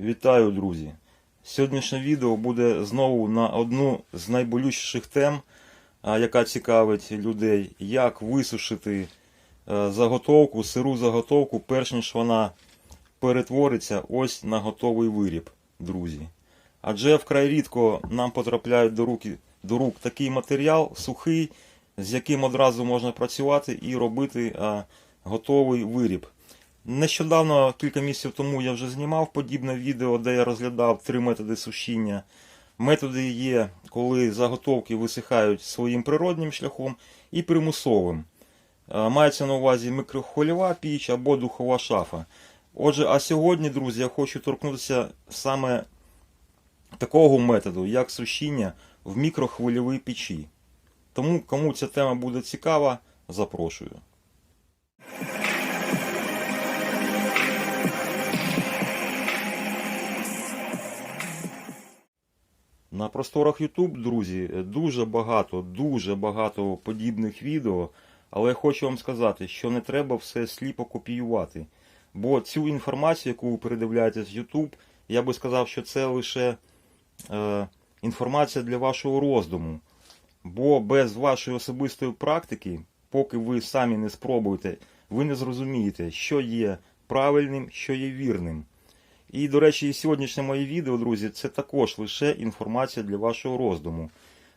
Вітаю, друзі! Сьогоднішнє відео буде знову на одну з найболючіших тем, яка цікавить людей, як висушити е, заготовку, сиру заготовку, перш ніж вона перетвориться ось на готовий виріб, друзі. Адже вкрай рідко нам потрапляють до, руки, до рук такий матеріал сухий, з яким одразу можна працювати і робити готовий виріб. Нещодавно, кілька місяців тому, я вже знімав подібне відео, де я розглядав три методи сушіння. Методи є, коли заготовки висихають своїм природнім шляхом і примусовим. Е, Мається на увазі мікрохвильова піч або духова шафа. Отже, а сьогодні, друзі, я хочу торкнутися саме такого методу, як сушіння в мікрохвильовій печі. Тому, кому ця тема буде цікава, запрошую. На просторах YouTube, друзі, дуже багато, дуже багато подібних відео, але я хочу вам сказати, що не треба все сліпо копіювати. Бо цю інформацію, яку ви передивляєте з YouTube, я би сказав, що це лише е, інформація для вашого роздуму. Бо без вашої особистої практики, поки ви самі не спробуєте, ви не зрозумієте, що є правильним, що є вірним. І, до речі, і сьогоднішнє моє відео, друзі, це також лише інформація для вашого роздуму.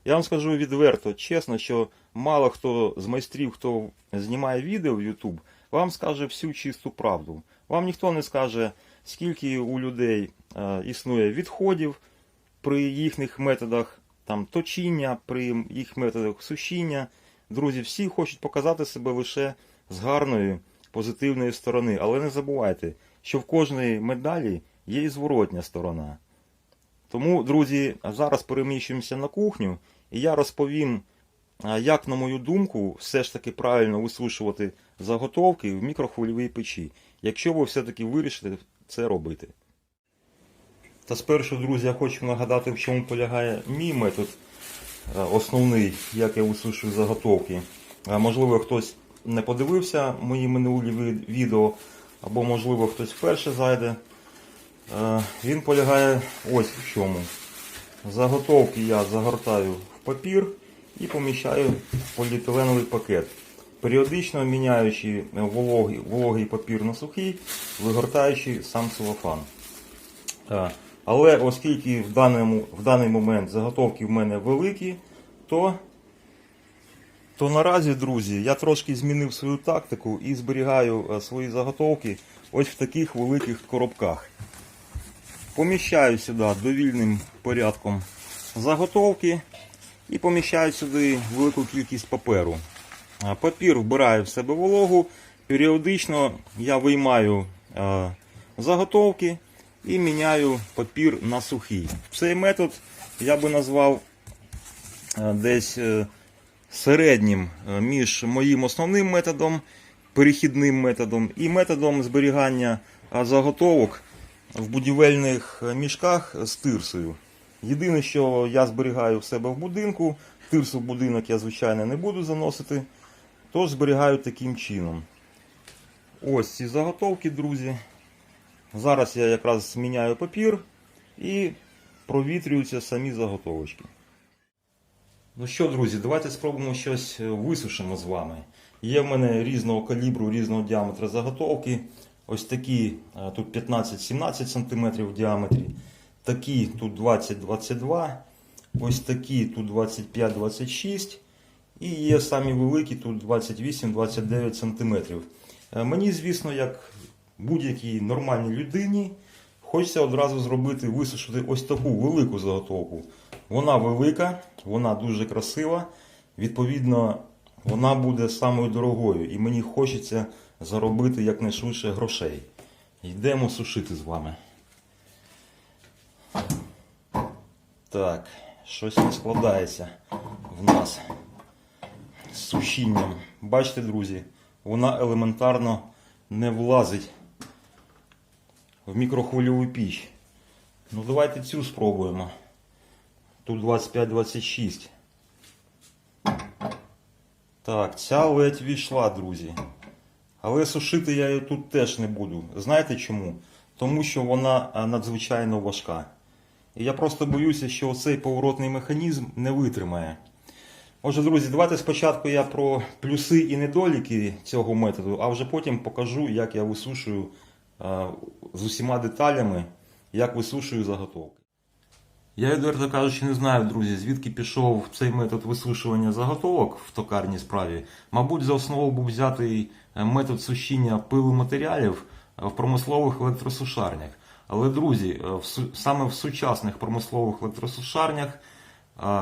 Я вам скажу відверто, чесно, що мало хто з майстрів, хто знімає відео в YouTube, вам скаже всю чисту правду. Вам ніхто не скаже, скільки у людей е, існує відходів при їхніх методах там, точіння, при їх методах сушіння. Друзі, всі хочуть показати себе лише з гарної, позитивної сторони. Але не забувайте, що в кожної медалі є і зворотня сторона. Тому, друзі, зараз переміщуємося на кухню, і я розповім, як, на мою думку, все ж таки правильно висушувати заготовки в мікрохвильовій печі, якщо ви все-таки вирішите це робити. Та спершу, друзі, я хочу нагадати, в чому полягає мій метод основний, як я висушую заготовки. Можливо, хтось не подивився мої минулі відео, або, можливо, хтось вперше зайде. Е, Він полягає ось в чому. Заготовки я загортаю в папір і поміщаю в поліетиленовий пакет. Періодично міняючи вологий, вологий папір на сухий, вигортаючи сам целофан. Е, Але оскільки в, даному, в даний момент заготовки в мене великі, то, то наразі, друзі, я трошки змінив свою тактику і зберігаю е, свої заготовки ось в таких великих коробках. Поміщаю сюди довільним порядком заготовки і поміщаю сюди велику кількість паперу. Папір вбирає в себе вологу. Періодично я виймаю е, заготовки і міняю папір на сухий. Цей метод я би назвав е, десь е, середнім е, між моїм основним методом, перехідним методом і методом зберігання заготовок в будівельних е, мішках з тирсою. Єдине, що я зберігаю в себе в будинку, тирсу в будинок я, звичайно, не буду заносити, тож зберігаю таким чином. Ось ці заготовки, друзі. Зараз я якраз зміняю папір і провітрюються самі заготовочки. Ну що, друзі, давайте спробуємо щось е, висушимо з вами. Є в мене різного калібру, різного діаметра заготовки. Ось такі е, тут 15-17 см в діаметрі. Такі тут 20-22, ось такі тут 25-26 і є самі великі тут 28-29 см. Е, Мені, звісно, як будь-якій нормальній людині, хочеться одразу зробити, висушити ось таку велику заготовку. Вона велика, вона дуже красива. Відповідно, вона буде самою дорогою. І мені хочеться заробити якнайшвидше грошей. Йдемо сушити з вами. Так, щось не складається в нас з сушінням. Бачите, друзі, вона елементарно не влазить в мікрохвильову піч. Ну, давайте цю спробуємо. Тут 25-26. Так, ця ледь війшла, друзі. Але сушити я її тут теж не буду. Знаєте чому? тому що вона надзвичайно важка. І я просто боюся, що цей поворотний механізм не витримає. Отже, друзі, давайте спочатку я про плюси і недоліки цього методу, а вже потім покажу, як я висушую з усіма деталями, як висушую заготовки. Я, відверто кажучи, не знаю, друзі, звідки пішов цей метод висушування заготовок в токарній справі. Мабуть, за основу був взятий е, метод сушіння пилу матеріалів е, в промислових електросушарнях. Але, друзі, е, саме в сучасних промислових електросушарнях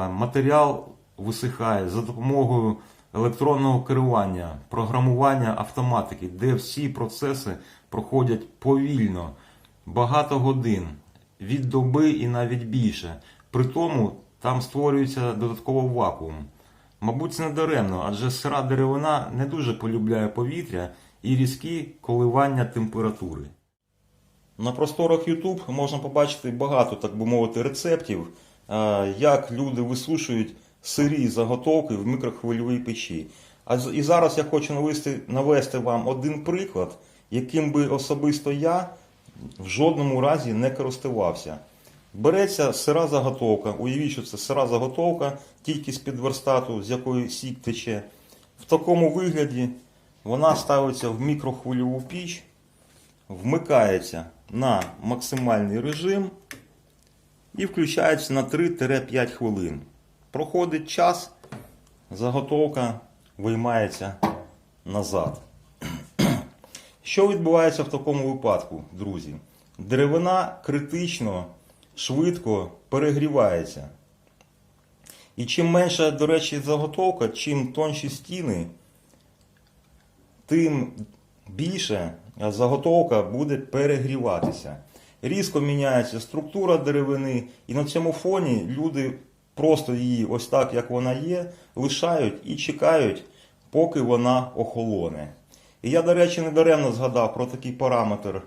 матеріал висихає за допомогою електронного керування, програмування автоматики, де всі процеси проходять повільно, багато годин, від доби і навіть більше. При тому там створюється додатково вакуум. Мабуть, це даремно, адже сира деревина не дуже полюбляє повітря і різкі коливання температури. На просторах YouTube можна побачити багато, так би мовити, рецептів, е, як люди висушують сирі заготовки в мікрохвильовій печі. І зараз я хочу навести, навести вам один приклад, яким би особисто я в жодному разі не користувався. Береться сира заготовка, уявіть, що це сира заготовка, тільки з-під верстату, з якої сік тече. В такому вигляді вона ставиться в мікрохвильову піч, вмикається на максимальний режим і включається на 3-5 хвилин. Проходить час, заготовка виймається назад. Що відбувається в такому випадку, друзі? Деревина критично швидко перегрівається. І чим менша, до речі, заготовка, чим тонші стіни, тим більше заготовка буде перегріватися. Різко міняється структура деревини, і на цьому фоні люди просто її, ось так, як вона є, лишають і чекають, поки вона охолоне. І я, до речі, недаремно згадав про такий параметр,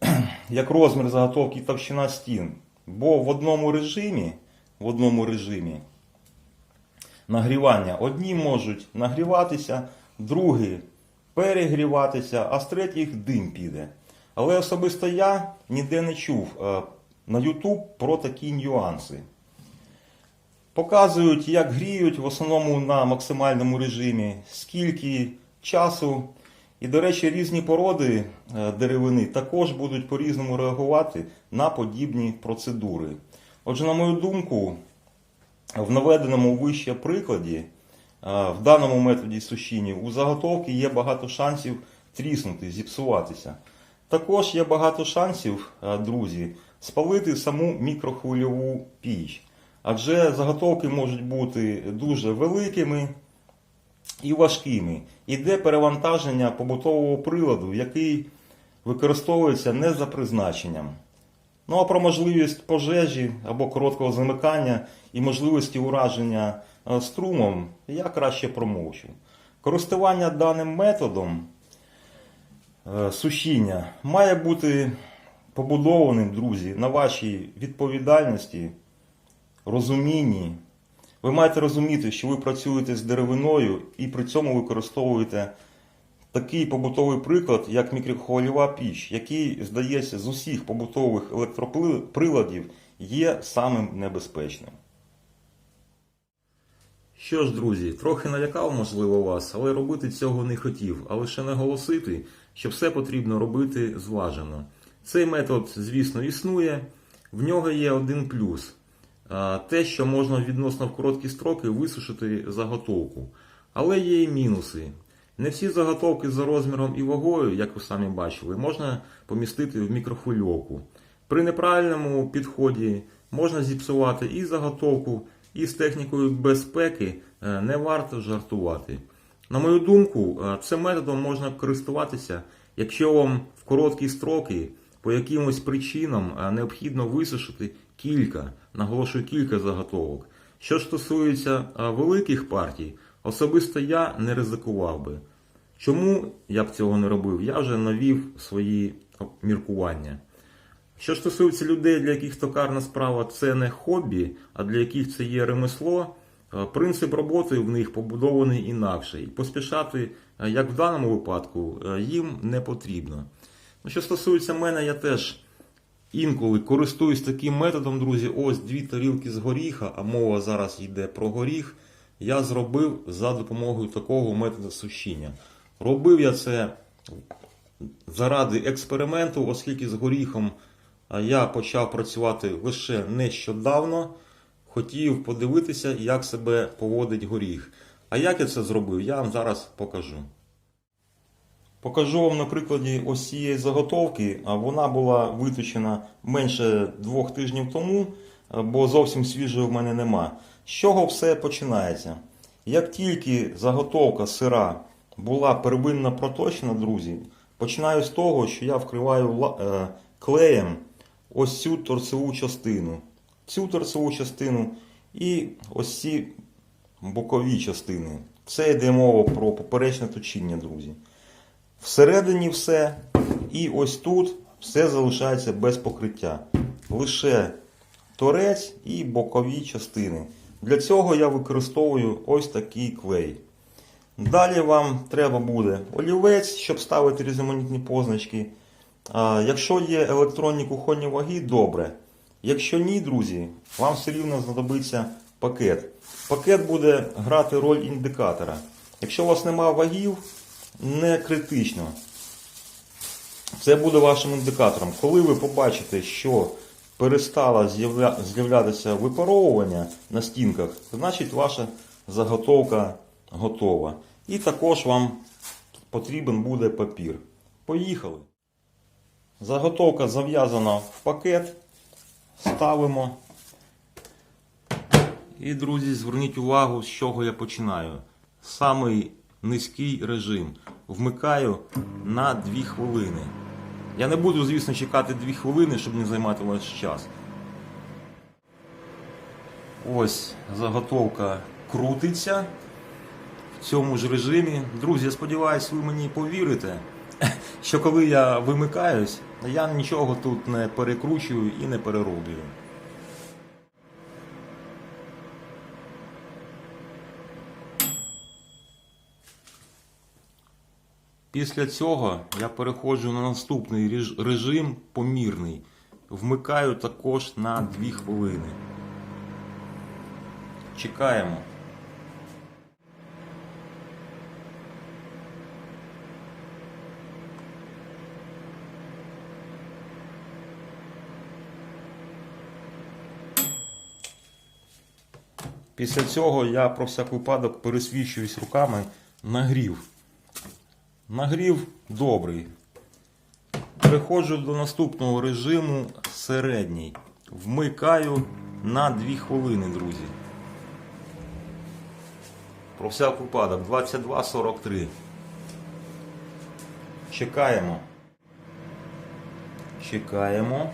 як розмір заготовки і товщина стін. Бо в одному режимі, в одному режимі нагрівання одні можуть нагріватися, другі перегріватися, а з третіх дим піде. Але особисто я ніде не чув е, на YouTube про такі нюанси. Показують, як гріють в основному на максимальному режимі, скільки часу. І, до речі, різні породи е, деревини також будуть по-різному реагувати на подібні процедури. Отже, на мою думку, в наведеному вище прикладі, е, в даному методі сушіння, у заготовки є багато шансів тріснути, зіпсуватися. Також є багато шансів, е, друзі, спалити саму мікрохвильову піч. Адже заготовки можуть бути дуже великими і важкими. Іде перевантаження побутового приладу, який використовується не за призначенням. Ну а про можливість пожежі або короткого замикання і можливості ураження е, струмом я краще промовчу. Користування даним методом е, сушіння має бути побудованим, друзі, на вашій відповідальності, розумінні. Ви маєте розуміти, що ви працюєте з деревиною і при цьому використовуєте такий побутовий приклад, як мікрохвильова піч, який, здається, з усіх побутових електроприладів є самим небезпечним. Що ж, друзі, трохи налякав, можливо, вас, але робити цього не хотів, а лише наголосити, що все потрібно робити зважено. Цей метод, звісно, існує. В нього є один плюс. Те, що можна відносно в короткі строки висушити заготовку. Але є і мінуси. Не всі заготовки за розміром і вагою, як ви самі бачили, можна помістити в мікрохвильовку. При неправильному підході можна зіпсувати і заготовку, і з технікою безпеки е, не варто жартувати. На мою думку, е, цим методом можна користуватися, якщо вам в короткі строки по якимось причинам е, необхідно висушити кілька, наголошую кілька заготовок. Що стосується е, великих партій, особисто я не ризикував би. Чому я б цього не робив? Я вже навів свої міркування. Що стосується людей, для яких токарна справа це не хобі, а для яких це є ремесло, е, принцип роботи в них побудований інакше. І поспішати, як в даному випадку, їм не потрібно. Ну, що стосується мене, я теж інколи користуюсь таким методом, друзі. Ось дві тарілки з горіха, а мова зараз йде про горіх. Я зробив за допомогою такого методу сушіння. Робив я це заради експерименту, оскільки з горіхом я почав працювати лише нещодавно. Хотів подивитися, як себе поводить горіх. А як я це зробив, я вам зараз покажу. Покажу вам на прикладі ось цієї заготовки. Вона була виточена менше двох тижнів тому, бо зовсім свіжої в мене нема. З чого все починається? Як тільки заготовка сира була первинно проточена, друзі, починаю з того, що я вкриваю е, клеєм ось цю торцеву частину, цю торцеву частину і ось ці бокові частини. Це йде мова про поперечне точіння, друзі. Всередині все, і ось тут все залишається без покриття. Лише торець і бокові частини. Для цього я використовую ось такий клей. Далі вам треба буде олівець, щоб ставити різноманітні позначки. А, якщо є електронні кухонні ваги, добре. Якщо ні, друзі, вам все рівно знадобиться пакет. Пакет буде грати роль індикатора. Якщо у вас немає вагів, не критично. Це буде вашим індикатором. Коли ви побачите, що перестало з'явля- з'являтися випаровування на стінках, значить ваша заготовка готова. І також вам потрібен буде папір. Поїхали. Заготовка зав'язана в пакет. Ставимо. І, друзі, зверніть увагу, з чого я починаю. Самий низький режим. Вмикаю на 2 хвилини. Я не буду, звісно, чекати 2 хвилини, щоб не займати ваш час. Ось заготовка крутиться в цьому ж режимі. Друзі, я сподіваюся, ви мені повірите, що коли я вимикаюсь, я нічого тут не перекручую і не перероблюю. Після цього я переходжу на наступний режим помірний. Вмикаю також на 2 хвилини. Чекаємо. Після цього я про всяк випадок пересвічуюсь руками нагрів. Нагрів добрий. Переходжу до наступного режиму середній. Вмикаю на 2 хвилини, друзі. Про всяк випадок 22.43. Чекаємо. Чекаємо.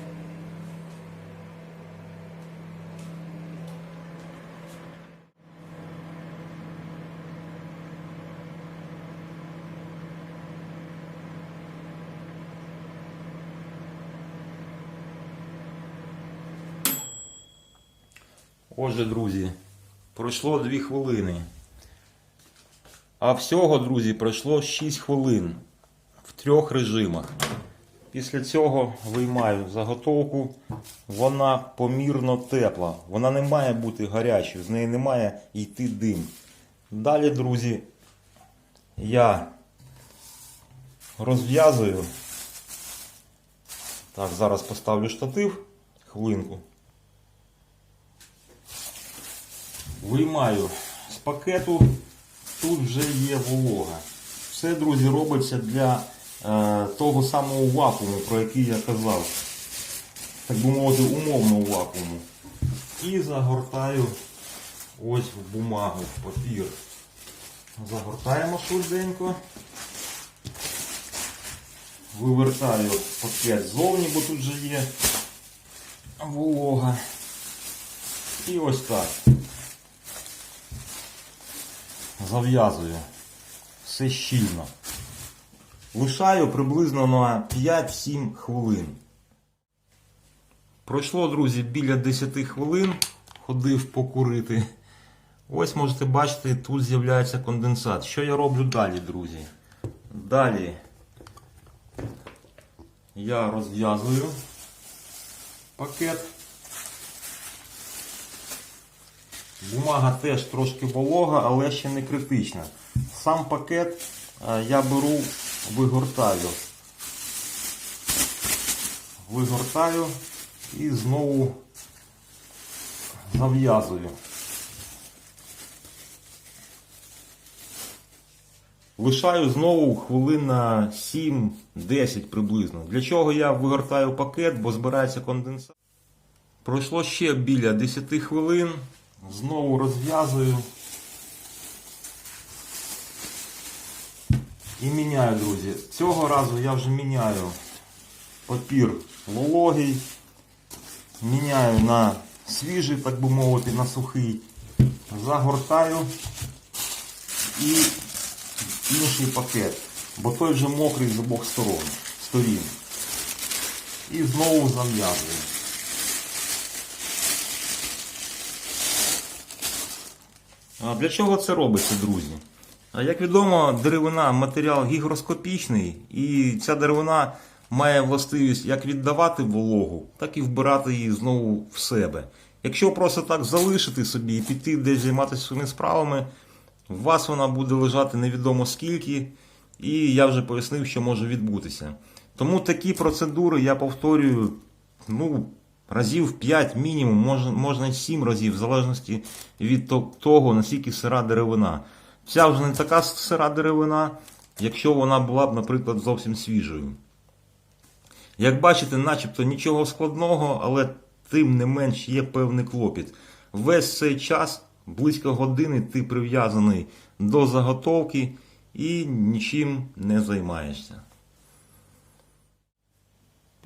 Отже, друзі, пройшло 2 хвилини. А всього, друзі, пройшло 6 хвилин в трьох режимах. Після цього виймаю заготовку. Вона помірно тепла. Вона не має бути гарячою, з неї не має йти дим. Далі, друзі, я розв'язую. Так, зараз поставлю штатив. Хвилинку. Виймаю з пакету, тут вже є волога. Все, друзі, робиться для е, того самого вакууму, про який я казав. Так би мовити, умовного вакууму. І загортаю ось в бумагу, в папір. Загортаємо швиденько. Вивертаю пакет ззовні, бо тут вже є волога. І ось так. Зав'язую. Все щільно. Лишаю приблизно на 5-7 хвилин. Пройшло, друзі, біля 10 хвилин. Ходив покурити. Ось можете бачити, тут з'являється конденсат. Що я роблю далі, друзі? Далі я розв'язую пакет. Бумага теж трошки волога, але ще не критична. Сам пакет е, я беру, вигортаю. Вигортаю і знову зав'язую. Лишаю знову хвилин на 7-10 приблизно. Для чого я вигортаю пакет, бо збирається конденсат. Пройшло ще біля 10 хвилин. Знову розв'язую. І міняю, друзі. Цього разу я вже міняю папір вологий. Міняю на свіжий, так би мовити, на сухий. Загортаю і інший пакет, бо той вже мокрий з обох сторон, сторін. І знову зав'язую. А для чого це робиться, друзі? Як відомо, деревина матеріал гігроскопічний, і ця деревина має властивість як віддавати вологу, так і вбирати її знову в себе. Якщо просто так залишити собі і піти десь займатися своїми справами, у вас вона буде лежати невідомо скільки, і я вже пояснив, що може відбутися. Тому такі процедури я повторюю ну, разів 5 мінімум, можна, можна й 7 разів, в залежності від того, наскільки сира деревина. Ця вже не така сира деревина, якщо вона була б, наприклад, зовсім свіжою. Як бачите, начебто нічого складного, але тим не менш є певний клопіт. Весь цей час, близько години, ти прив'язаний до заготовки і нічим не займаєшся.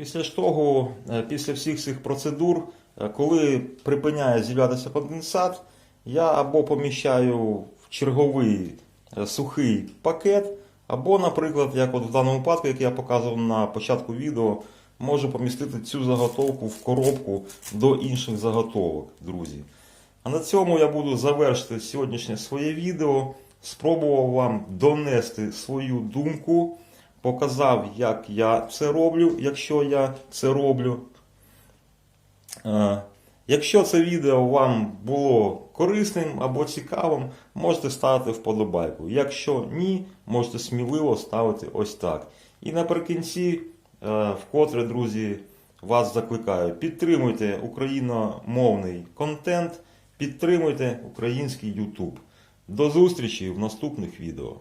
Після ж того, е, після всіх цих процедур, е, коли припиняє з'являтися конденсат, я або поміщаю в черговий е, сухий пакет, або, наприклад, як от в даному випадку, як я показував на початку відео, можу помістити цю заготовку в коробку до інших заготовок, друзі. А на цьому я буду завершити сьогоднішнє своє відео. Спробував вам донести свою думку, показав, як я це роблю, якщо я це роблю. Е, Якщо це відео вам було корисним або цікавим, можете ставити вподобайку. Якщо ні, можете сміливо ставити ось так. І наприкінці, е, вкотре, друзі, вас закликаю, підтримуйте україномовний контент, підтримуйте український YouTube. До зустрічі в наступних відео.